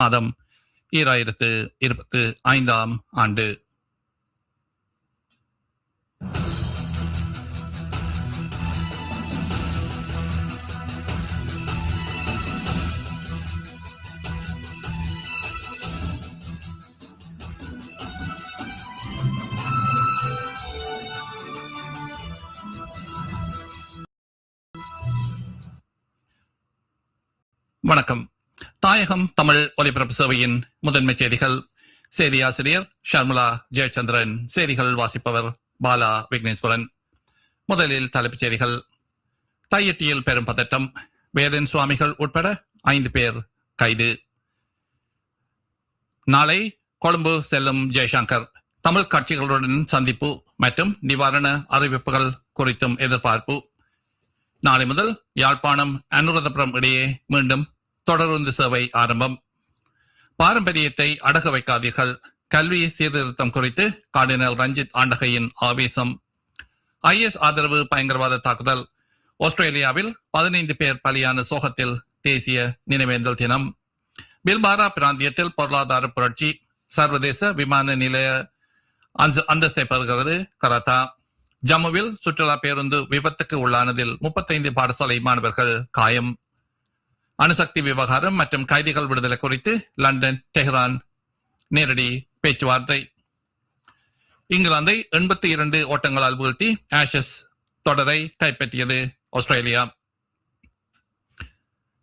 மாதம் ஈராயிரத்து இருபத்து ஐந்தாம் ஆண்டு. வணக்கம். தாயகம் தமிழ் ஒலிபரப்பு சேவையின் முதன்மை செய்திகள். செய்தி ஆசிரியர் ஷர்மிளா ஜெயச்சந்திரன். செய்திகள் வாசிப்பவர் பாலா விக்னேஸ்வரன். முதலில் தலைப்புச் செய்திகள். தையட்டியில் பெரும் பதட்டம் வேதன் சுவாமிகள் உட்பட ஐந்து பேர் கைது. நாளை கொழும்பு செல்லும் ஜெய்சங்கர். தமிழ் கட்சிகளுடன் சந்திப்பு மற்றும் நிவாரண அறிவிப்புகள் குறித்தும் எதிர்பார்ப்பு. நாளை முதல் யாழ்ப்பாணம் அனுராதபுரம் இடையே மீண்டும் தொடருந்து சேவை ஆரம்பம். பாரம்பரியத்தை அடக வைக்காதீர்கள். கல்வி சீர்திருத்தம் குறித்து கார்டினல் ரஞ்சித் ஆண்டகையின் ஆவேசம். ஐஎஸ் ஆதரவு பயங்கரவாத தாக்குதல். ஆஸ்திரேலியாவில் பதினைந்து பேர் பலியான சோகத்தில் தேசிய நினைவேந்தல் தினம். பில்பாரா பிராந்தியத்தில் பொருளாதார புரட்சி. சர்வதேச விமான நிலைய அந்தஸ்தை பெறுகிறது கராத்தா. ஜம்முவில் சுற்றுலா பேருந்து விபத்துக்கு உள்ளானதில் முப்பத்தைந்து பாடசாலை மாணவர்கள் காயம். அணுசக்தி விவகாரம் மற்றும் கைதிகள் விடுதலை குறித்து லண்டன் டெஹ்ரான் நேரடி பேச்சுவார்த்தை. இங்கிலாந்தை எண்பத்தி இரண்டு ஓட்டங்களால் வீழ்த்தி ஆஷஸ் தொடரை கைப்பற்றியது ஆஸ்திரேலியா.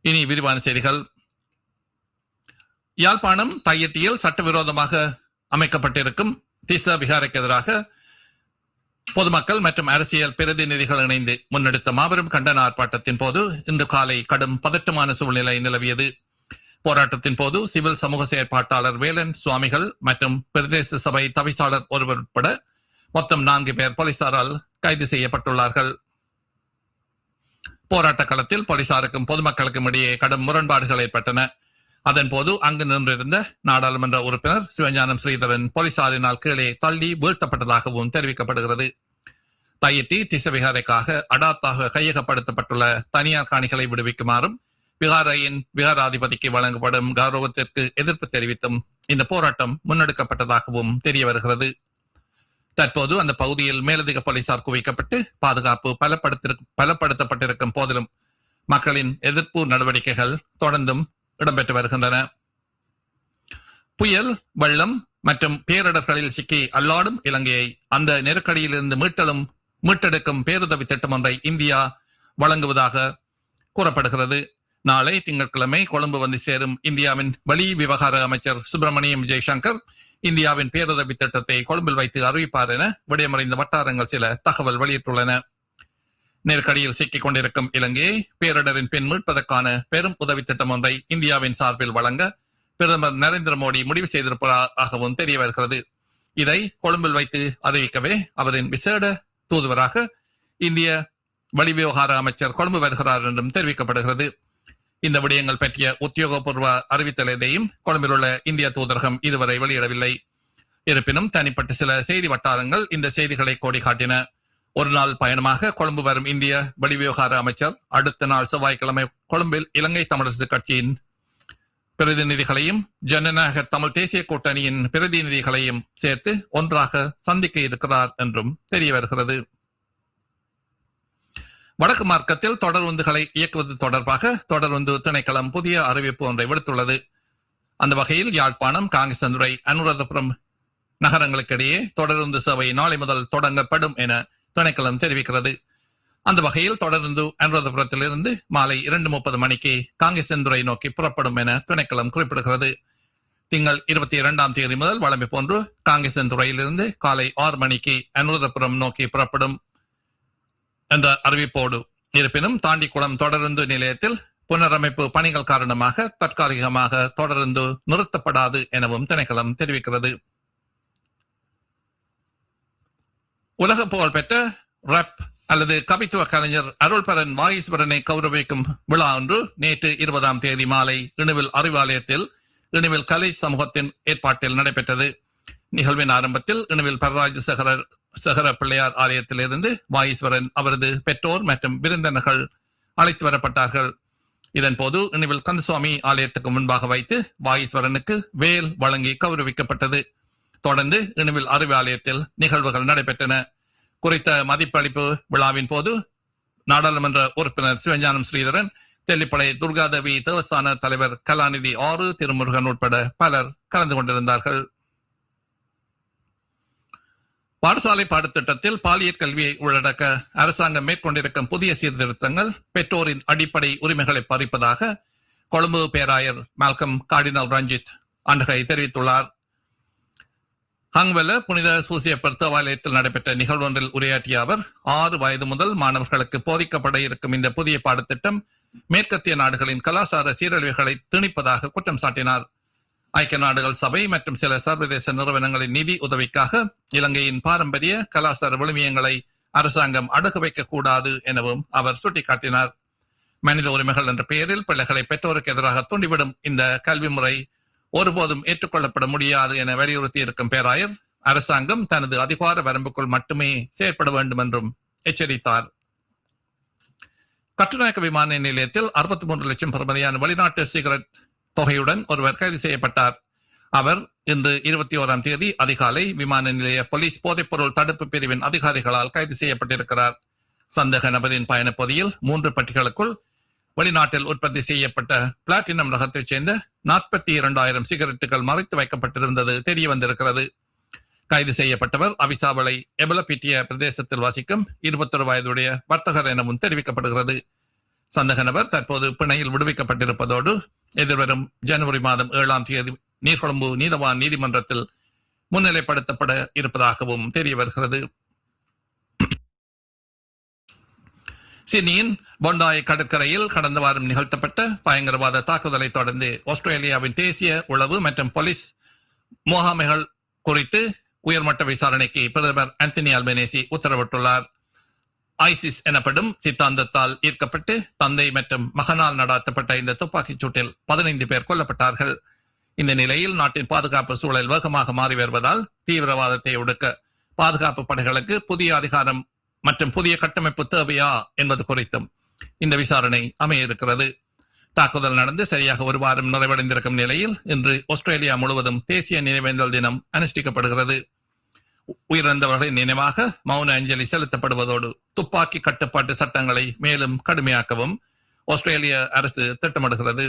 இனி விரிவான செய்திகள். யாழ்ப்பாணம் தையட்டியில் சட்டவிரோதமாக அமைக்கப்பட்டிருக்கும் திச விகாரைக்கு எதிராக பொதுமக்கள் மற்றும் அரசியல் பிரதிநிதிகள் இணைந்து முன்னெடுத்த மாபெரும் கண்டன ஆர்ப்பாட்டத்தின் போது இன்று காலை கடும் பதட்டமான சூழ்நிலை நிலவியது. போராட்டத்தின் போது சிவில் சமூக செயற்பாட்டாளர் வேலன் சுவாமிகள் மற்றும் பிரதேச சபை தவிசாளர் ஒருவர் உட்பட மொத்தம் நான்கு பேர் போலீசாரால் கைது செய்யப்பட்டுள்ளார்கள். போராட்ட களத்தில் போலீசாருக்கும் பொதுமக்களுக்கும் இடையே கடும் முரண்பாடுகள் ஏற்பட்டன. அதன் போது அங்கு நின்றிருந்த நாடாளுமன்ற உறுப்பினர் சிவஞானம் ஸ்ரீதரன் போலீசாரினால் கீழே தள்ளி வீழ்த்தப்பட்டதாகவும் தெரிவிக்கப்படுகிறது. தயிட்டி திசவிகாரைக்காக அடாத்தாக கையகப்படுத்தப்பட்டுள்ள தனியார் காணிகளை விடுவிக்குமாறும் விகாரையின் விகாராதிபதிக்கு வழங்கப்படும் கௌரவத்திற்கு எதிர்ப்பு தெரிவித்தும் இந்த போராட்டம் முன்னெடுக்கப்பட்டதாகவும் தெரிய வருகிறது தற்போது அந்த பகுதியில் மேலதிக போலீசார் குவிக்கப்பட்டு பாதுகாப்பு பலப்படுத்திருக்க பலப்படுத்தப்பட்டிருக்கும் போதிலும் மக்களின் எதிர்ப்பு நடவடிக்கைகள் தொடர்ந்தும் இடம்பெற்று வருகின்றன. புயல் வெள்ளம் மற்றும் பேரிடர்களில் சிக்கி அல்லாடும் இலங்கையை அந்த நெருக்கடியிலிருந்து மீட்டலும் மீட்டெடுக்கும் பேருதவி திட்டம் ஒன்றை இந்தியா வழங்குவதாக கூறப்படுகிறது. நாளை திங்கட்கிழமை கொழும்பு வந்து சேரும் இந்தியாவின் வெளி விவகார அமைச்சர் சுப்பிரமணியம் ஜெய்சங்கர் இந்தியாவின் பேருதவி திட்டத்தை கொழும்பில் வைத்து அறிவிப்பார் என விடயமடைந்த வட்டாரங்கள் சில தகவல் வெளியிட்டுள்ளன. நெருக்கடியில் சிக்கிக் கொண்டிருக்கும் இலங்கையை பேரிடரின் பின் மீட்பதற்கான பெரும் உதவி திட்டம் ஒன்றை இந்தியாவின் சார்பில் வழங்க பிரதமர் நரேந்திர மோடி முடிவு செய்திருப்பதாகவும் தெரிய வருகிறது இதை கொழும்பில் வைத்து அறிவிக்கவே அவரின் விசேட தூதுவராக இந்திய வெளிவிவகார அமைச்சர் கொழும்பு வருகிறார் என்றும் தெரிவிக்கப்படுகிறது. இந்த விடயங்கள் பற்றிய உத்தியோகபூர்வ அறிவித்தல் எதையும் கொழும்பில் உள்ள இந்திய தூதரகம் இதுவரை வெளியிடவில்லை. இருப்பினும் தனிப்பட்ட சில செய்தி வட்டாரங்கள் இந்த செய்திகளை கோடி காட்டின ஒரு நாள் பயணமாக கொழும்பு வரும் இந்திய வெளிவிவகார அமைச்சர் அடுத்த நாள் செவ்வாய்க்கிழமை கொழும்பில் இலங்கை தமிழரசு கட்சியின் பிரதிநிதிகளையும் ஜனநாயக தமிழ் தேசிய கூட்டணியின் பிரதிநிதிகளையும் சேர்த்து ஒன்றாக சந்திக்க இருக்கிறார் என்றும் தெரிய வருகிறது. வடக்கு மார்க்கத்தில் தொடர்வந்துகளை இயக்குவது தொடர்பாக தொடர்வந்து திணைக்களம் புதிய அறிவிப்பு ஒன்றை விடுத்துள்ளது. அந்த வகையில் யாழ்ப்பாணம் காங்கேசந்துறை அனுராதபுரம் நகரங்களுக்கிடையே தொடருந்து சேவை நாளை முதல் தொடங்கப்படும் என திணைக்களம் தெரிவிக்கிறது. அந்த வகையில் தொடர்ந்து அனுராதபுரத்திலிருந்து மாலை இரண்டு முப்பது மணிக்கு காங்கேசந்துறை நோக்கி புறப்படும் என திணைக்களம் குறிப்பிடுகிறது. திங்கள் இருபத்தி இரண்டாம் தேதி முதல் வழமை போன்று காங்கேசந்துறையிலிருந்து காலை ஆறு மணிக்கு அனுராதபுரம் நோக்கி புறப்படும் என்ற அறிவிப்போடு. இருப்பினும் தாண்டிக்குளம் தொடருந்து நிலையத்தில் புனரமைப்பு பணிகள் காரணமாக தற்காலிகமாக தொடர்ந்து நிறுத்தப்படாது எனவும் திணைக்களம் தெரிவிக்கிறது. உலக புகழ் பெற்ற ரப் அல்லது கவித்துவ கலைஞர் அருள்பரன் வாகீஸ்வரனை கௌரவிக்கும் விழா ஒன்று நேற்று இருபதாம் தேதி மாலை இணுவில் அறிவாலயத்தில் இணுவில் கலை சமூகத்தின் ஏற்பாட்டில் நடைபெற்றது. நிகழ்வின் ஆரம்பத்தில் இணுவில் பரராஜ சகரர் சகர பிள்ளையார் ஆலயத்திலிருந்து வாயீஸ்வரன் அவரது பெற்றோர் மற்றும் விருந்தினர்கள் அழைத்து வரப்பட்டார்கள். இதன் போது இனிவில் கந்தசுவாமி ஆலயத்துக்கு முன்பாக வைத்து வாயீஸ்வரனுக்கு வேல் வழங்கி கௌரவிக்கப்பட்டது. தொடர்ந்து இனிவில் அறிவாலயத்தில் நிகழ்வுகள் நடைபெற்றன. குறித்த மதிப்பளிப்பு விழாவின் போது நாடாளுமன்ற உறுப்பினர் சிவஞானம் ஸ்ரீதரன் தெல்லிப்பளை துர்காதேவி தேவஸ்தான தலைவர் கலாநிதி ஆறு திருமுருகன் உட்பட பலர் கலந்து கொண்டிருந்தார்கள். பாடசாலை பாடத்திட்டத்தில் பாலியல் கல்வியை உள்ளடக்க அரசாங்கம் மேற்கொண்டிருக்கும் புதிய சீர்திருத்தங்கள் பெற்றோரின் அடிப்படை உரிமைகளை பறிப்பதாக கொழும்பு பேராயர் மால்கம் கார்டினல் ரஞ்சித் அண்டகை தெரிவித்துள்ளார். அங்குவல புனித சூசியப்பர் தேவாலயத்தில் நடைபெற்ற நிகழ்வொன்றில் உரையாற்றிய அவர் ஆறு வயது முதல் மாணவர்களுக்கு போதிக்கப்பட இருக்கும் இந்த புதிய பாடத்திட்டம் மேற்கத்திய நாடுகளின் கலாச்சார சீரழிவுகளை திணிப்பதாக குற்றம் சாட்டினார். ஐக்கிய நாடுகள் சபை மற்றும் சில சர்வதேச நிறுவனங்களின் நிதி உதவிக்காக இலங்கையின் பாரம்பரிய கலாச்சார விழுமியங்களை அரசாங்கம் அடகு வைக்க கூடாது எனவும் அவர் சுட்டிக்காட்டினார். மனித உரிமைகள் என்ற பெயரில் பிள்ளைகளை பெற்றோருக்கு எதிராக தூண்டிவிடும் இந்த கல்வி முறை ஒருபோதும் ஏற்றுக்கொள்ளப்பட முடியாது என வலியுறுத்தி இருக்கும் பேராயர் அரசாங்கம் தனது அதிகார வரம்புக்குள் மட்டுமே செயற்பட வேண்டும் என்றும் எச்சரித்தார். கட்டுநாயக்க விமான நிலையத்தில் அறுபத்தி மூன்று லட்சம் பெருமதியான வெளிநாட்டு சிகரெட் தொகையுடன் ஒருவர் கைது செய்யப்பட்டார். அவர் இன்று இருபத்தி ஓராம் தேதி அதிகாலை விமான நிலைய போலீஸ் போதைப்பொருள் தடுப்பு பிரிவின் அதிகாரிகளால் கைது செய்யப்பட்டிருக்கிறார். சந்தேக நபரின் பயணப்பகுதியில் மூன்று பட்டிகளுக்குள் வெளிநாட்டில் உற்பத்தி செய்யப்பட்ட பிளாட்டினம் ரகத்தைச் சேர்ந்த நாற்பத்தி இரண்டாயிரம் சிகரெட்டுகள் மறைத்து வைக்கப்பட்டிருந்தது தெரிய வந்திருக்கிறது கைது செய்யப்பட்டவர் அவிசாவளை எபலபிட்டிய பிரதேசத்தில் வசிக்கும் இருபத்தொரு வயதுடைய வர்த்தகர் எனவும் தெரிவிக்கப்படுகிறது. சந்தக நபர் தற்போது பிணையில் விடுவிக்கப்பட்டிருப்பதோடு எதிர்வரும் ஜனவரி மாதம் ஏழாம் தேதி நீர்கொழும்பு நீதவான் நீதிமன்றத்தில் முன்னிலைப்படுத்தப்பட இருப்பதாகவும் தெரிய வருகிறது சிட்னியின் பொண்டாய் கடற்கரையில் கடந்த வாரம் நிகழ்த்தப்பட்ட பயங்கரவாத தாக்குதலை தொடர்ந்து ஆஸ்திரேலியாவின் தேசிய உளவு மற்றும் போலீஸ் முகாமைகள் குறித்து உயர்மட்ட விசாரணைக்கு பிரதமர் ஆந்தனி அல்பனேசி உத்தரவிட்டுள்ளார். ஐசிஸ் எனப்படும் சித்தாந்தத்தால் ஈர்க்கப்பட்டு தந்தை மற்றும் மகனால் நடாத்தப்பட்ட இந்த துப்பாக்கிச் சூட்டில் பதினைந்து பேர் கொல்லப்பட்டார்கள். இந்த நிலையில் நாட்டின் பாதுகாப்பு சூழல் வேகமாக மாறி வருவதால் தீவிரவாதத்தை ஒடுக்க பாதுகாப்பு படைகளுக்கு புதிய அதிகாரம் மற்றும் புதிய கட்டமைப்பு தேவையா என்பது குறித்தும் இந்த விசாரணை அமைய இருக்கிறது தாக்குதல் நடந்து சரியாக ஒரு வாரம் நிறைவடைந்திருக்கும் நிலையில் இன்று ஆஸ்திரேலியா முழுவதும் தேசிய நினைவேந்தல் தினம் அனுஷ்டிக்கப்படுகிறது. உயிரிழந்தவர்களின் நினைவாக மௌன அஞ்சலி செலுத்தப்படுவதோடு துப்பாக்கி கட்டுப்பாட்டு சட்டங்களை மேலும் கடுமையாக்கவும் ஆஸ்திரேலிய அரசு திட்டமிடுகிறது.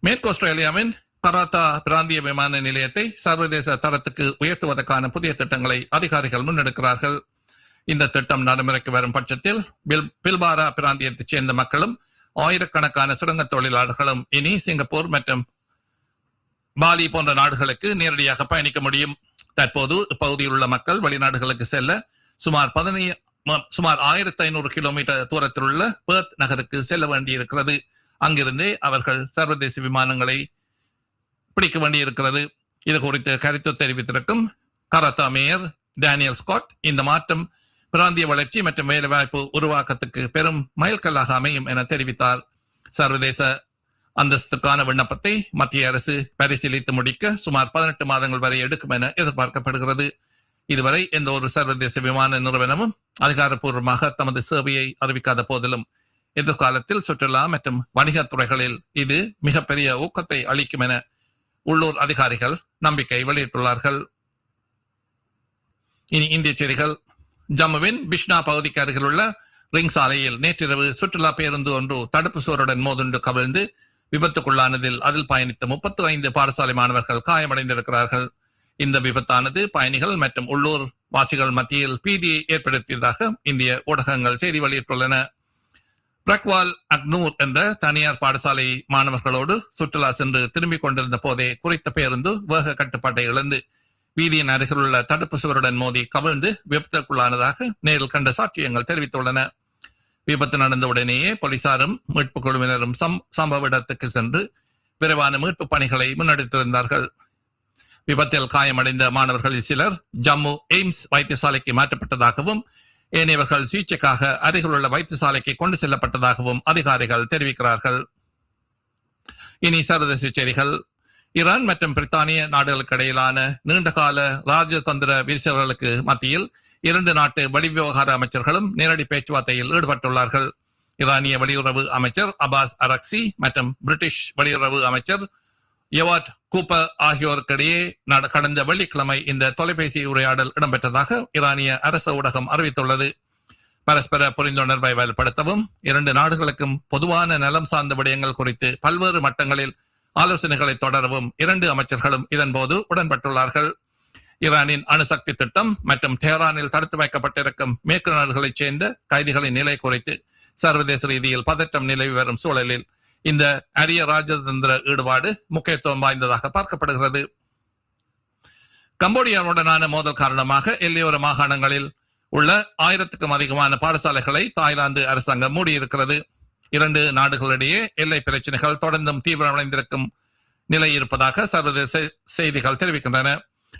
மேற்கு ஆஸ்திரேலியாவின் பராத்தா பிராந்திய விமான நிலையத்தை சர்வதேச தரத்துக்கு உயர்த்துவதற்கான புதிய திட்டங்களை அதிகாரிகள் முன்னெடுக்கிறார்கள். இந்த திட்டம் நடைமுறைக்கு வரும் பட்சத்தில் பில் பில்பாரா பிராந்தியத்தைச் சேர்ந்த மக்களும் ஆயிரக்கணக்கான சுரங்க தொழிலாளர்களும் இனி சிங்கப்பூர் மற்றும் பாலி போன்ற நாடுகளுக்கு நேரடியாக பயணிக்க முடியும். தற்போது இப்பகுதியில் உள்ள மக்கள் வெளிநாடுகளுக்கு செல்ல சுமார் பதினை சுமார் ஆயிரத்தி ஐநூறு கிலோமீட்டர் தூரத்தில் உள்ள பேர்த் நகருக்கு செல்ல வேண்டியிருக்கிறது. அங்கிருந்தே அவர்கள் சர்வதேச விமானங்களை பிடிக்க வேண்டியிருக்கிறது. இது குறித்து கருத்து தெரிவித்திருக்கும் கரத்தா மேயர் டேனியல் ஸ்காட். இந்த மாற்றம் பிராந்திய வளர்ச்சி மற்றும் வேலைவாய்ப்பு உருவாக்கத்துக்கு பெரும் மைல்கல்லாக அமையும் என தெரிவித்தார். சர்வதேச அந்தஸ்துக்கான விண்ணப்பத்தை மத்திய அரசு பரிசீலித்து முடிக்க சுமார் பதினெட்டு மாதங்கள் வரை எடுக்கும் என எதிர்பார்க்கப்படுகிறது. இதுவரை எந்த ஒரு சர்வதேச விமான நிறுவனமும் அதிகாரப்பூர்வமாக தமது சேவையை அறிவிக்காத போதிலும் எதிர்காலத்தில் சுற்றுலா மற்றும் வணிகத் துறைகளில் இது மிகப்பெரிய ஊக்கத்தை அளிக்கும் என உள்ளூர் அதிகாரிகள் நம்பிக்கை வெளியிட்டுள்ளார்கள். இனி இந்திய செய்திகள். ஜம்முவின் பிஷ்னா பகுதிக்கு அருகில் உள்ள ரிங் சாலையில் நேற்றிரவு சுற்றுலா பேருந்து ஒன்று தடுப்பு சுவருடன் மோதுண்டு கவிழ்ந்து விபத்துக்குள்ளானதில் அதில் பயணித்த முப்பத்து ஐந்து பாடசாலை மாணவர்கள் காயமடைந்திருக்கிறார்கள். இந்த விபத்தானது பயணிகள் மற்றும் உள்ளூர் வாசிகள் மத்தியில் பீதியை ஏற்படுத்தியதாக இந்திய ஊடகங்கள் செய்தி வெளியிட்டுள்ளன. பிரக்வால் அக்னூர் என்ற தனியார் பாடசாலை மாணவர்களோடு சுற்றுலா சென்று திரும்பிக் கொண்டிருந்த போதே குறித்த பேருந்து வேக கட்டுப்பாட்டை இழந்து வீதியின் அருகில் உள்ள தடுப்பு சுவருடன் மோதி கவிழ்ந்து விபத்துக்குள்ளானதாக நேரில் கண்ட சாட்சியங்கள் தெரிவித்துள்ளன. விபத்து நடந்த உடனேயே போலீசாரும் மீட்பு குழுவினரும் சம் சம்பவ இடத்துக்கு சென்று விரைவான மீட்பு பணிகளை முன்னெடுத்திருந்தார்கள். விபத்தில் காயமடைந்த மாணவர்களில் சிலர் ஜம்மு எய்ம்ஸ் வைத்தியசாலைக்கு மாற்றப்பட்டதாகவும் ஏனையவர்கள் சிகிச்சைக்காக அருகில் உள்ள வைத்தியசாலைக்கு கொண்டு செல்லப்பட்டதாகவும் அதிகாரிகள் தெரிவிக்கிறார்கள். இனி சர்வதேச செய்திகள். ஈரான் மற்றும் பிரித்தானிய நாடுகளுக்கு இடையிலான நீண்டகால ராஜதந்திர விரிசல்களுக்கு மத்தியில் இரண்டு நாட்டு வெளிவிவகார அமைச்சர்களும் நேரடி பேச்சுவார்த்தையில் ஈடுபட்டுள்ளார்கள். ஈரானிய வெளியுறவு அமைச்சர் அபாஸ் அரக்சி மற்றும் பிரிட்டிஷ் வெளியுறவு அமைச்சர் எவாட் கூப்பர் ஆகியோருக்கிடையே கடந்த வெள்ளிக்கிழமை இந்த தொலைபேசி உரையாடல் இடம்பெற்றதாக ஈரானிய அரசு ஊடகம் அறிவித்துள்ளது. பரஸ்பர புரிந்துணர்வை வலுப்படுத்தவும் இரண்டு நாடுகளுக்கும் பொதுவான நலம் சார்ந்த விடயங்கள் குறித்து பல்வேறு மட்டங்களில் ஆலோசனைகளை தொடரவும் இரண்டு அமைச்சர்களும் இதன்போது உடன்பட்டுள்ளார்கள். ஈரானின் அணுசக்தி திட்டம் மற்றும் டெஹரானில் தடுத்து வைக்கப்பட்டிருக்கும் மேற்கு நாடுகளைச் சேர்ந்த கைதிகளின் நிலை குறித்து சர்வதேச ரீதியில் பதற்றம் நிலவி வரும் சூழலில் இந்த அரிய ராஜதந்திர ஈடுபாடு முக்கியத்துவம் வாய்ந்ததாக பார்க்கப்படுகிறது. கம்போடியாவுடனான மோதல் காரணமாக எல்லையோர மாகாணங்களில் உள்ள ஆயிரத்துக்கும் அதிகமான பாடசாலைகளை தாய்லாந்து அரசாங்கம் மூடியிருக்கிறது. இரண்டு நாடுகளிடையே எல்லை பிரச்சனைகள் தொடர்ந்தும் தீவிரமடைந்திருக்கும் நிலை இருப்பதாக சர்வதேச செய்திகள் தெரிவிக்கின்றன.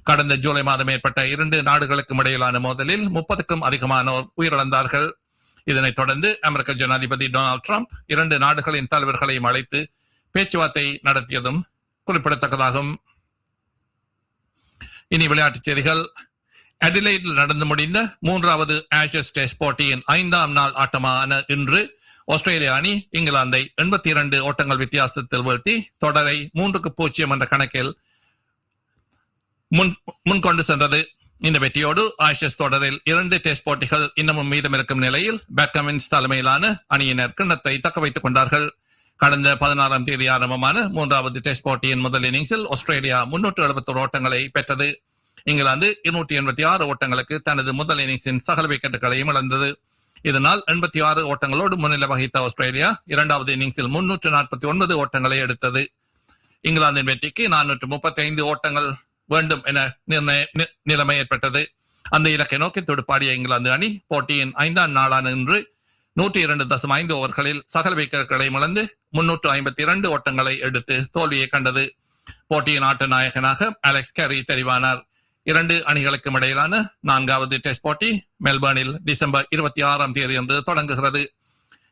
கடந்த ஜூலை மாதம் ஏற்பட்ட இரண்டு நாடுகளுக்கும் இடையிலான மோதலில் முப்பதுக்கும் அதிகமானோர் உயிரிழந்தார்கள். இதனைத் தொடர்ந்து அமெரிக்க ஜனாதிபதி டொனால்டு ட்ரம்ப் இரண்டு நாடுகளின் தலைவர்களையும் அழைத்து பேச்சுவார்த்தை நடத்தியதும் குறிப்பிடத்தக்கதாகும். இனி விளையாட்டுச் செய்திகள். அடிலைடில் நடந்து முடிந்த மூன்றாவது ஆஷஸ் டெஸ்ட் போட்டியின் ஐந்தாம் நாள் ஆட்டமான இன்று ஆஸ்திரேலிய அணி இங்கிலாந்தை எண்பத்தி இரண்டு ஓட்டங்கள் வித்தியாசத்தில் வீழ்த்தி தொடரை மூன்றுக்கு பூஜ்ஜியம் என்ற கணக்கில் முன் முன்கொண்டு சென்றது. இந்த வெற்றியோடு ஆஷஸ் தொடரில் இரண்டு டெஸ்ட் போட்டிகள் இன்னமும் மீதம் இருக்கும் நிலையில் பேட்கமின்ஸ் தலைமையிலான அணியினர் கிண்ணத்தை தக்க வைத்துக் கொண்டார்கள். கடந்த பதினாறாம் தேதி ஆரம்பமான மூன்றாவது டெஸ்ட் போட்டியின் முதல் இன்னிங்ஸில் ஆஸ்திரேலியா முன்னூற்று எழுபத்தோரு ஓட்டங்களை பெற்றது. இங்கிலாந்து இருநூற்றி எண்பத்தி ஆறு ஓட்டங்களுக்கு தனது முதல் இன்னிங்ஸின் சகல விக்கெட்டுகளையும் இழந்தது. இதனால் எண்பத்தி ஆறு ஓட்டங்களோடு முன்னிலை வகித்த ஆஸ்திரேலியா இரண்டாவது இன்னிங்ஸில் முன்னூற்று நாற்பத்தி ஒன்பது ஓட்டங்களை எடுத்தது. இங்கிலாந்தின் வெற்றிக்கு நானூற்று முப்பத்தி ஐந்து ஓட்டங்கள் வேண்டும் என நிர்ணய நி- நிலைமை ஏற்பட்டது. அந்த இலக்கை நோக்கி துடுப்பாடிய இங்கிலாந்து அணி போட்டியின் ஐந்தாம் நாளான இன்று நூற்றி இரண்டு தசம் ஐந்து ஓவர்களில் சகல விக்கெட்டுகளை மலர்ந்து முன்னூற்று ஐம்பத்தி இரண்டு ஓட்டங்களை எடுத்து தோல்வியை கண்டது. போட்டியின் ஆட்ட நாயகனாக அலெக்ஸ் கேரி தெரிவானார். இரண்டு அணிகளுக்கும் இடையிலான நான்காவது டெஸ்ட் போட்டி மெல்பர்னில் டிசம்பர் இருபத்தி ஆறாம் தேதி அன்று தொடங்குகிறது.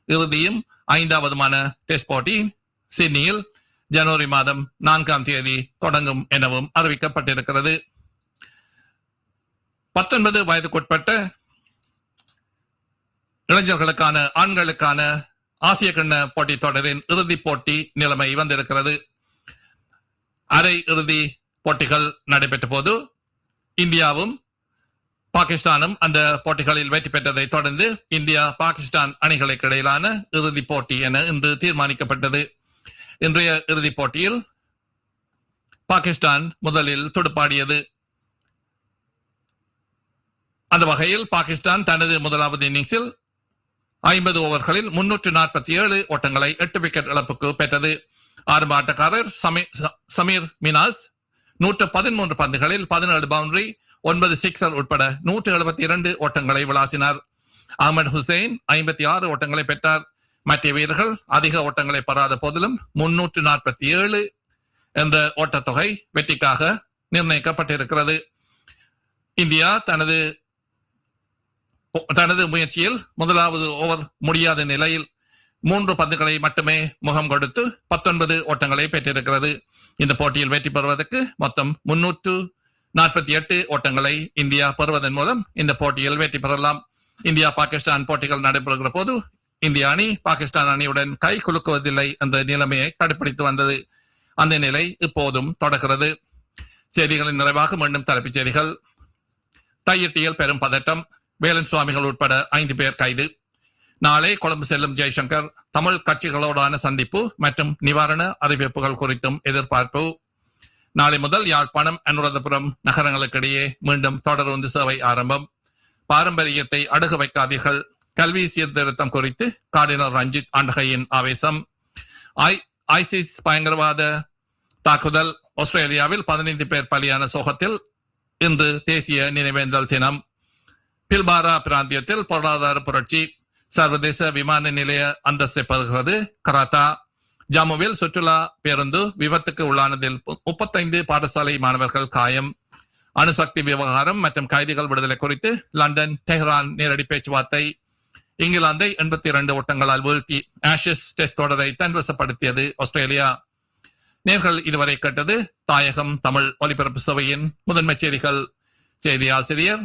இறுதியும் ஐந்தாவதுமான டெஸ்ட் போட்டி சிட்னியில் ஜனவரி மாதம் நான்காம் தேதி தொடங்கும் எனவும் அறிவிக்கப்பட்டிருக்கிறது. பத்தொன்பது வயதுக்குட்பட்ட இளைஞர்களுக்கான ஆண்களுக்கான ஆசிய கிண்ண போட்டித் தொடரின் இறுதிப் போட்டி நிலைமை வந்திருக்கிறது. அரை இறுதி போட்டிகள் நடைபெற்ற போது இந்தியாவும் பாகிஸ்தானும் அந்த போட்டிகளில் வெற்றி பெற்றதை தொடர்ந்து இந்தியா பாகிஸ்தான் அணிகளுக்கு இடையிலான இறுதிப் போட்டி என இன்று தீர்மானிக்கப்பட்டது. இன்றைய இறுதிப் போட்டியில் பாகிஸ்தான் முதலில் துடுப்பாடியது. அந்த வகையில் பாகிஸ்தான் தனது முதலாவது இன்னிங்ஸில் ஐம்பது ஓவர்களில் முன்னூற்று நாற்பத்தி ஏழு ஓட்டங்களை எட்டு விக்கெட் இழப்புக்கு பெற்றது. ஆரம்ப ஆட்டக்காரர் ச- சமீர் மினாஸ் நூற்று பதிமூன்று பந்துகளில் பதினேழு பவுண்டரி ஒன்பது சிக்ஸர் உட்பட நூற்று எழுபத்தி இரண்டு ஓட்டங்களை விளாசினார். அகமது ஹுசைன் ஐம்பத்தி ஆறு ஓட்டங்களை பெற்றார். மற்ற வீரர்கள் அதிக ஓட்டங்களை பெறாத போதிலும் முன்னூற்று நாற்பத்தி ஏழு என்ற ஓட்டத்தொகை வெற்றிக்காக நிர்ணயிக்கப்பட்டிருக்கிறது. இந்தியா தனது தனது முயற்சியில் முதலாவது ஓவர் முடியாத நிலையில் மூன்று பந்துகளை மட்டுமே முகம் கொடுத்து பத்தொன்பது ஓட்டங்களை பெற்றிருக்கிறது. இந்த போட்டியில் வெற்றி பெறுவதற்கு மொத்தம் முன்னூற்று நாற்பத்தி எட்டு ஓட்டங்களை இந்தியா பெறுவதன் மூலம் இந்த போட்டியில் வெற்றி பெறலாம். இந்தியா பாகிஸ்தான் போட்டிகள் நடைபெறுகிற போது இந்திய அணி பாகிஸ்தான் அணியுடன் கை குலுக்குவதில்லை என்ற நிலைமையை கடைபிடித்து வந்தது. அந்த நிலை இப்போதும் தொடர்கிறது. செய்திகளின் நிறைவாக மீண்டும் தலைப்புச் செய்திகள். தையிட்டியில் பெரும் பதட்டம். வேலன் சுவாமிகள் உட்பட ஐந்து பேர் கைது. நாளை கொழும்பு செல்லும் ஜெய்சங்கர் தமிழ் கட்சிகளோடான சந்திப்பு மற்றும் நிவாரண அறிவிப்புகள் குறித்தும் எதிர்பார்ப்பு. நாளை முதல் யாழ்ப்பாணம் அனுராதபுரம் நகரங்களுக்கிடையே மீண்டும் தொடர்ந்து சேவை ஆரம்பம். பாரம்பரியத்தை அடகு வைக்காதீர்கள். கல்வி சீர்திருத்தம் குறித்து கார்டினல் ரஞ்சித் ஆண்டகையின் ஆவேசம். ஐ ஐசிஸ் பயங்கரவாத தாக்குதல் ஆஸ்திரேலியாவில் பதினைந்து பேர் பலியான சோகத்தில் இன்று தேசிய நினைவேந்தல் தினம். பில்பாரா பிராந்தியத்தில் பொருளாதார புரட்சி சர்வதேச விமான நிலைய அந்தஸ்தை பெறுகிறது கராத்தா. ஜம்முவில் சுற்றுலா பேருந்து விபத்துக்கு உள்ளானதில் முப்பத்தைந்து பாடசாலை மாணவர்கள் காயம். அணுசக்தி விவகாரம் மற்றும் கைதிகள் விடுதலை குறித்து லண்டன் டெஹ்ரான் நேரடி பேச்சுவார்த்தை. இங்கிலாந்தை எண்பத்தி இரண்டு ஓட்டங்களால் வீழ்த்தி ஆஷஸ் டெஸ்ட் தொடரை தன்வசப்படுத்தியது ஆஸ்திரேலியா. நேர்கள் இதுவரை கேட்டது தாயகம் தமிழ் ஒலிபரப்பு சபையின் முதன்மை செய்திகள். செய்தி ஆசிரியர்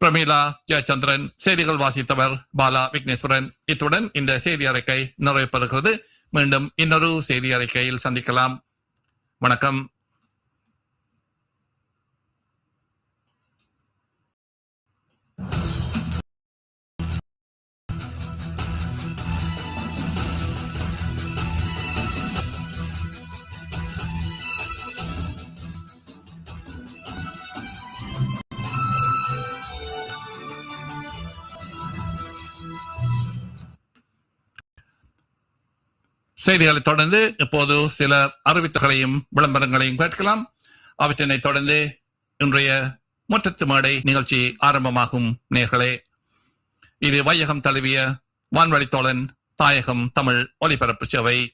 பிரமீலா ஜெயச்சந்திரன் செய்திகள் வாசித்தவர் பாலா விக்னேஸ்வரன். இத்துடன் இந்த செய்தி அறிக்கை நிறைவு பெறுகிறது மீண்டும் இன்னொரு செய்தி அறிக்கையில் சந்திக்கலாம். வணக்கம். செய்திகளைத் தொடர்ந்து இப்போது சில அறிவித்துகளையும் விளம்பரங்களையும் கேட்கலாம். அவற்றினை தொடர்ந்து இன்றைய முற்றத்து மேடை நிகழ்ச்சி ஆரம்பமாகும் நேர்களே. இது வையகம் தழுவிய வான்வழித்தோழன் தாயகம் தமிழ் ஒலிபரப்பு சேவை.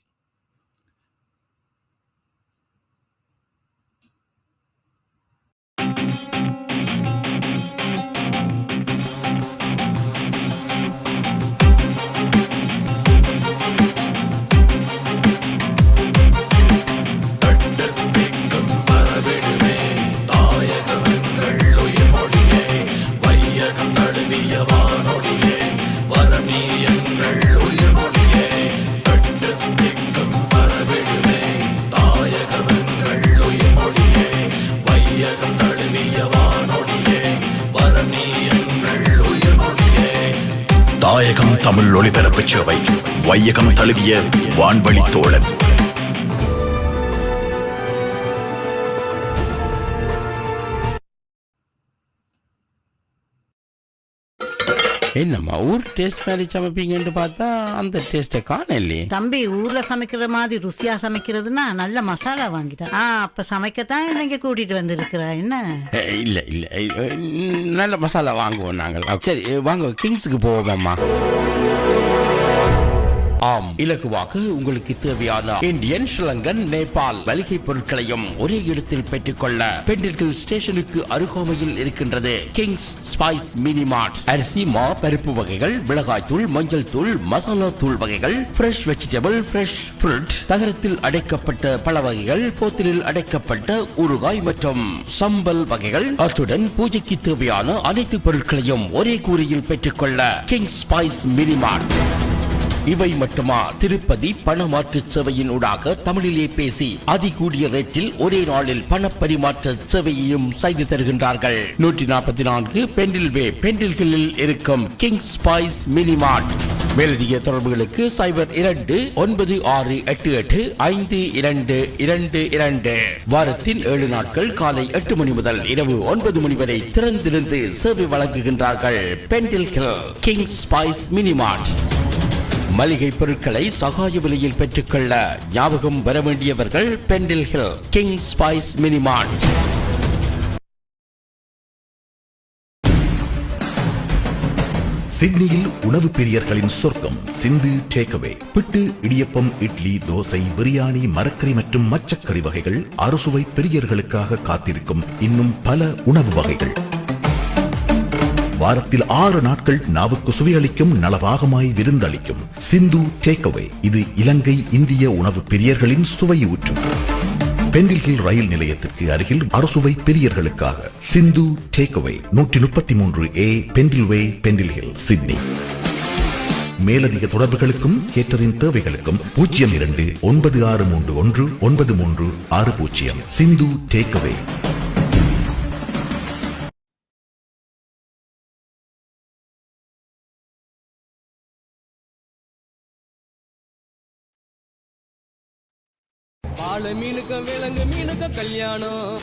தழுவிய வான்வழி தோழன். என்னம்மா ஊர் டேஸ்ட் மாதிரி சமைப்பீங்கன்னு பார்த்தா அந்த டேஸ்ட்டை காணலையே. தம்பி ஊர்ல சமைக்கிற மாதிரி ருசியா சமைக்கிறதுனா நல்ல மசாலா வாங்கிட்டா. ஆ அப்ப சமைக்கத்தான் இங்க கூட்டிட்டு வந்திருக்கிறா. என்ன? இல்ல இல்ல நல்ல மசாலா வாங்குவோம் நாங்கள். சரி வாங்க கிங்ஸுக்கு போவோம்மா ஆம். இலகுவாக உங்களுக்கு தேவையான இந்தியன் ஸ்ரீலங்கன் நேபாள் மளிகை பொருட்களையும் ஒரே இடத்தில் பெற்றுக்கொள்ள பெண்டிர்கள் ஸ்டேஷனுக்கு அருகாமையில் இருக்கின்றது. Kings Spice Mini Mart. அரிசி மா பருப்பு வகைகள் மிளகாய் தூள் மஞ்சள் தூள் மசாலா தூள் வகைகள் ஃப்ரெஷ் வெஜிடபிள் ஃப்ரெஷ் ஃப்ரூட் தகரத்தில் அடைக்கப்பட்ட பழ வகைகள் போத்திலில் அடைக்கப்பட்ட ஊறுகாய் மற்றும் சம்பல் வகைகள். அத்துடன் பூஜைக்கு தேவையான அனைத்து பொருட்களையும் ஒரே கூரையில் பெற்றுக்கொள்ள கிங்ஸ் ஸ்பைஸ் மினி மார்ட். இவை மட்டுமா? திருப்பதி பண மாற்று சேவையின் ஊடாக தமிழிலே பேசி அதிகூடிய ரேட்டில் ஒரே நாளில் பண பரிமாற்ற சேவையையும் செய்து தருகின்றார்கள். நூற்றி நாற்பத்தி நான்கு பெண்டில் வே பெண்டில்களில் இருக்கும் கிங் ஸ்பைஸ் மினிமார்ட் மேலதிக தொடர்புகளுக்கு சைபர் இரண்டு ஒன்பது ஆறு எட்டு எட்டு ஐந்து இரண்டு இரண்டு இரண்டு. வாரத்தின் ஏழு நாட்கள் காலை எட்டு மணி முதல் இரவு ஒன்பது மணி வரை திறந்திருந்து சேவை வழங்குகின்றார்கள் பெண்டில் கிங் ஸ்பைஸ் மினிமார்ட் மளிகை பொருட்களை சகாய விலையில் பெற்றுக்கொள்ள ஞாபகம் வர வேண்டியவர்கள் பெண்டில் ஹில் கிங் ஸ்பைஸ் மினிமான் சிட்னியில் உணவு பிரியர்களின் சொர்க்கம் சிந்து டேக்அவே. பிட்டு இடியப்பம் இட்லி தோசை பிரியாணி மரக்கறி மற்றும் மச்சக்கறி வகைகள் அறுசுவை பிரியர்களுக்காக காத்திருக்கும் இன்னும் பல உணவு வகைகள். வாரத்தில் ஆறு நாட்கள் நாவுக்கு சுவையளிக்கும் நலபாகமாய் விருந்தளிக்கும். சிந்து டேக்அவே இது இலங்கை இந்திய உணவு பிரியர்களின் சுவையூற்றும் பெண்டில் ஹில் ரயில் நிலையத்திற்கு அருகில் அறுசுவை பிரியர்களுக்காக. சிந்து டேக்அவே நூற்றி முப்பத்தி மூன்று ஏ பெண்டில்வே பெண்டில் ஹில் சிட்னி. மேலதிக தொடர்புகளுக்கும் கேட்டரின் தேவைகளுக்கும் பூஜ்ஜியம் இரண்டு ஒன்பது ஆறு மூன்று ஒன்று ஒன்பது மூன்று ஆறு பூஜ்ஜியம் சிந்து டேக்அவே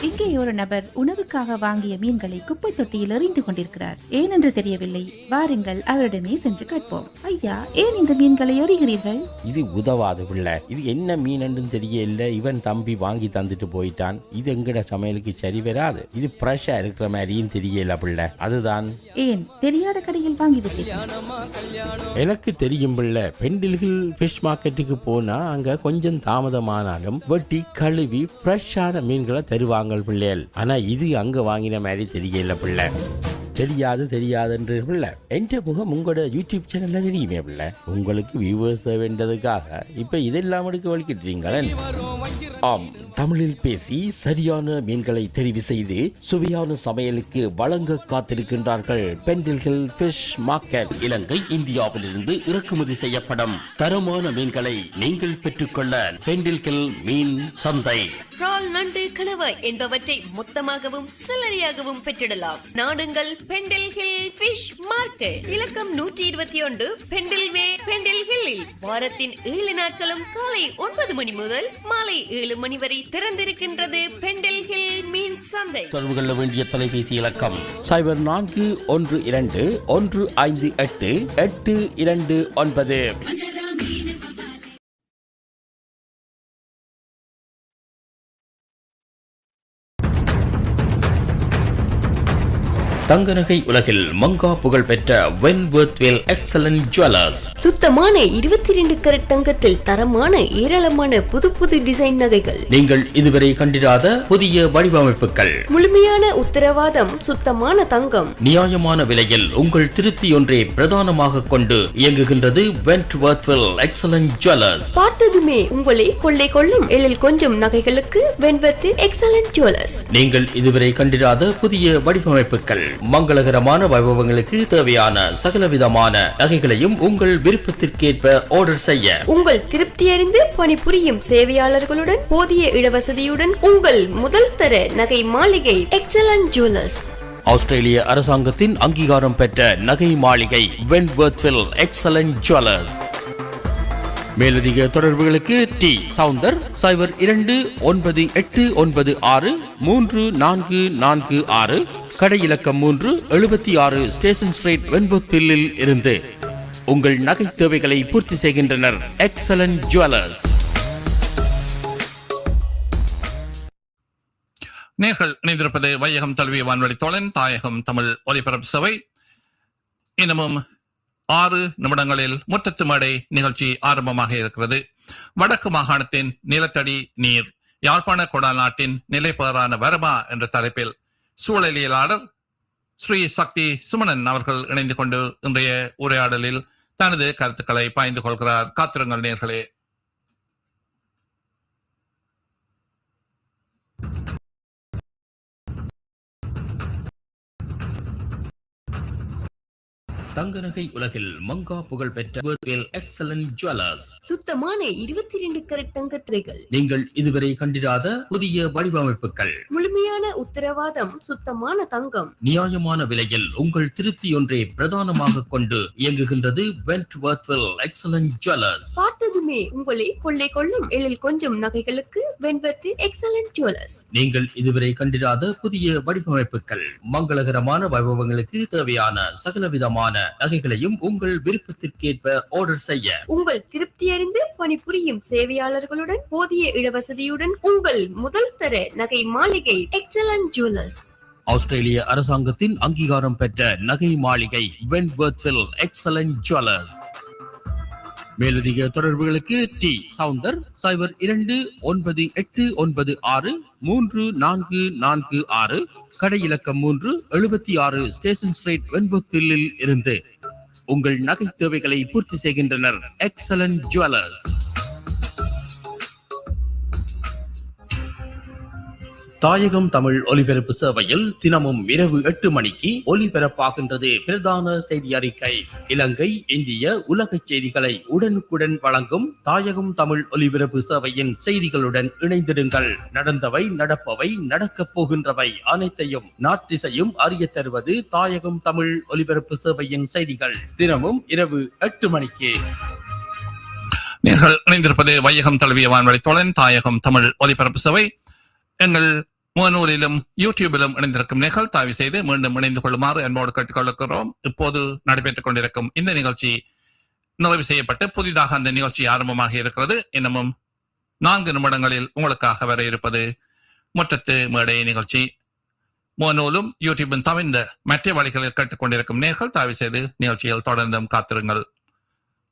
இங்கே ஒரு நபர் உணவுக்காக வாங்கிய மீன்களை குப்பை தொட்டியில் எறிந்து கொண்டிருக்கிறார். ஏனென்று தெரியவில்லை. வாருங்கள் அவரிடமே சென்று கேட்போம். ஐயா ஏன் இந்த மீன்களை எறிகிறீர்கள்? இது உதவாது பிள்ளை. இது என்ன மீன் தெரியல இவன் தம்பி வாங்கி தந்துட்டு போயிட்டான். இது எங்கட சமையலுக்கு சரி வராது. இது ஃப்ரெஷ்ஷா இருக்கிற மாதிரியும் தெரியல பிள்ளை. அதுதான். ஏன்? தெரியாத கடையில் வாங்கிவிட்டீர்கள் எனக்கு தெரியும் பிள்ளை. பெண்டில்கில் ஃபிஷ் மார்க்கெட்டுக்கு போனா அங்க கொஞ்சம் தாமதமானாலும் வெட்டி கழுவி தெரியாத மீன்களை தருவாங்க பிள்ளைகள். ஆனால் இது அங்கே வாங்கின மாதிரி தெரியல பிள்ளை. தெரியாது தெரியாதுன்ற பிள்ளை. என்ற முகம் உங்களோட யூடியூப் சேனலில் தெரியுமே பிள்ளை. உங்களுக்கு வியூவர்ஸ் வேண்டதுக்காக இப்ப இதெல்லாம் எடுக்க வலிக்கிட்டீங்களே ஆம் தமிழில் பேசி சரியான மீன்களை தெரிவு செய்து சுவையான சமையலுக்கு வழங்க காத்திருக்கின்றார்கள் பெண்டில்கள் ஃபிஷ் மார்க்கெட் இலங்கை இந்தியாவிலிருந்து இறக்குமதி செய்யப்படும் தரமான மீன்களை நீங்கள் பெற்றுக்கொள்ள பெண்டில்கள் மீன் சந்தை. கணவாய் என்பவற்றை மொத்தமாகவும் சில்லறையாகவும் பெற்றிடலாம். நாடுங்கள் பெண்டில் ஹில் ஃபிஷ் மார்க்கெட். இலக்கம் நூற்றி இருபத்தி ஒன்று பெண்டில் வே பெண்டில் ஹில்லில். வாரத்தின் ஏழு நாட்களும் காலை ஒன்பது மணி முதல் மாலை ஏழு மணி வரை திறந்திருக்கின்றது பெண்டில் ஹில் மீன் சந்தை. தொடர்பு கொள்ள வேண்டிய தொலைபேசி இலக்கம். சைபர் நான்கு ஒன்று இரண்டு ஒன்று ஐந்து எட்டு எட்டு இரண்டு ஒன்பது. தங்க நகை உலகில் மங்கா புகழ் பெற்ற வென்வர்த்வேல் எக்ஸலன்ட் ஜுவல்லர்ஸ் சுத்தமான இருபத்தி ரெண்டு கரட் தங்கத்தில் தரமான ஏராளமான புது புது டிசைன் நகைகள். நீங்கள் இதுவரை கண்டிராத புதிய வடிவமைப்புகள். முழுமையான உத்தரவாதம் சுத்தமான தங்கம். நியாயமான விலையில் உங்கள் திருப்தி ஒன்றே பிரதானமாக கொண்டு இயங்குகின்றது வென்ட்வர்த்வெல் எக்ஸலன்ட் ஜுவல்லர்ஸ் பார்த்ததுமே உங்களை கொள்ளை கொள்ளும் எழில் கொஞ்சம் நகைகளுக்கு வெண்பத்து எக்ஸலன்ட் ஜுவல்லர்ஸ் நீங்கள் இதுவரை கண்டிராத புதிய வடிவமைப்புகள். மங்களகரமான வைபவங்களுக்கு தேவையான சகலவிதமான நகைகளையும் உங்கள் விருப்பத்திற்கேற்ப ஆர்டர் செய்ய. உங்கள் திருப்தி அறிந்து பணிபுரியும் சேவையாளர்களுடன் போதிய இடவசதியுடன் உங்கள் முதல் தர நகை மாளிகை எக்ஸலன்ட் ஜுவல்லர்ஸ் ஆஸ்திரேலிய அரசாங்கத்தின் அங்கீகாரம் பெற்ற நகை மாளிகை வென்வர்த்வில் எக்ஸலன்ட் ஜுவல்லர்ஸ் மேலதிக தொடர்புகளுக்கு டி. சவுந்தர் சைபர் இரண்டு ஒன்பது எட்டு ஒன்பது ஆறு மூன்று நான்கு நான்கு ஆறு கடை இலக்கம் மூன்று எழுபத்தி ஆறு ஸ்டேஷன் ஸ்ட்ரீட் வெண்பொத்தில்லில் இருந்து. உங்கள் நகை தேவைகளை பூர்த்தி செய்கின்றனர். எக்ஸலன்ட் ஜுவல்லர்ஸ் நேர்கள் இணைந்திருப்பது வையகம் தழுவிய வான்வழி தோழன் தாயகம் தமிழ் ஒலிபரப்பு சபை இன்னமும் ஆறு நிமிடங்களில் முற்றத்து மடை நிகழ்ச்சி ஆரம்பமாக இருக்கிறது. வடக்கு மாகாணத்தின் நிலத்தடி நீர் யாழ்ப்பாண கொடால் நாட்டின் நிலைப்பதரான வரமா என்ற தலைப்பில் சூழலியலாளர் ஸ்ரீ சக்தி சுமணன் அவர்கள் இணைந்து கொண்டு இன்றைய உரையாடலில் தனது கருத்துக்களை பாய்ந்து கொள்கிறார். காத்திருங்கள் நேர்களே. தங்க நகை உலகில் மங்கா புகழ் பெற்ற எக்ஸலன்ட் ஜுவல்லர்ஸ் சுத்தமான இருபத்தி ரெண்டு கரட் தங்க திரைகள் நீங்கள் இதுவரை கண்டிராத புதிய வடிவமைப்புகள். முழுமையான உத்தரவாதம் சுத்தமான தங்கம். நியாயமான விலையில் உங்கள் திருப்தி ஒன்றே பிரதானமாக கொண்டு இயங்குகின்றது வென்ட்வர்த்வெல் எக்ஸலன்ட் ஜுவல்லர்ஸ் பார்த்ததுமே உங்களை கொள்ளை கொள்ளும் எழில் கொஞ்சம் நகைகளுக்கு வெண்பத்து எக்ஸலன்ட் ஜுவல்லர்ஸ் நீங்கள் இதுவரை கண்டிராத புதிய வடிவமைப்புகள். மங்களகரமான வைபவங்களுக்கு தேவையான சகலவிதமான நகைகளையும் உங்கள் விருப்பத்திற்கேற்ப ஆர்டர் செய்ய. உங்கள் திருப்தி அறிந்து பணிபுரியும் சேவையாளர்களுடன் போதிய இடவசதியுடன் உங்கள் முதல் தர நகை மாளிகை எக்ஸலன்ட் ஜுவல்லர்ஸ் ஆஸ்திரேலிய அரசாங்கத்தின் அங்கீகாரம் பெற்ற நகை மாளிகை வென்வர்த்வெல் எக்ஸலன்ட் ஜுவல்லர்ஸ் மேலதிக தொடர்புகளுக்கு டி. சவுந்தர் சைபர் இரண்டு ஒன்பது எட்டு ஒன்பது ஆறு மூன்று நான்கு நான்கு ஆறு கடை இலக்கம் மூன்று எழுபத்தி ஆறு ஸ்டேஷன் ஸ்ட்ரீட் வெண்பொத்தில்லில் இருந்து. உங்கள் நகை தேவைகளை பூர்த்தி செய்கின்றனர். எக்ஸலன்ட் ஜுவல்லர்ஸ் தாயகம் தமிழ் ஒலிபரப்பு சேவையில் தினமும் இரவு எட்டு மணிக்கு ஒலிபரப்பாகின்றது. பிரதான செய்தி அறிக்கை. இலங்கை இந்திய உலக செய்திகளை உடனுக்குடன் வழங்கும் தாயகம் தமிழ் ஒலிபரப்பு சேவையின் செய்திகளுடன் இணைந்திடுங்கள். நடந்தவை நடப்பவை நடக்கப் போகின்றவை அனைத்தையும் நாட்டிசையும் அறிய தருவது தாயகம் தமிழ் ஒலிபரப்பு சேவையின் செய்திகள். தினமும் இரவு எட்டு மணிக்கு. நீங்கள் இணைந்திருப்பது வையகம் தழுவிய வான்வழி தோழன் தாயகம் தமிழ் ஒலிபரப்பு சபை எங்கள் முகநூலிலும் யூடியூபிலும் இணைந்திருக்கும் நிகழ் தாவி செய்து மீண்டும் இணைந்து கொள்ளுமாறு அன்போடு கேட்டுக்கொள்கிறோம். இப்போது நடைபெற்றுக் கொண்டிருக்கும் இந்த நிகழ்ச்சி நிறைவு செய்யப்பட்டு புதிதாக அந்த நிகழ்ச்சி ஆரம்பமாக இருக்கிறது. இன்னமும் நான்கு நிமிடங்களில் உங்களுக்காக வர இருப்பது முற்றத்து மேடை நிகழ்ச்சி. முகநூலும் யூடியூபும் தவிர்ந்த மற்ற வழிகளில் கேட்டுக்கொண்டிருக்கும் நேர்கள் தாவி செய்து நிகழ்ச்சியில் தொடர்ந்தும் காத்திருங்கள்.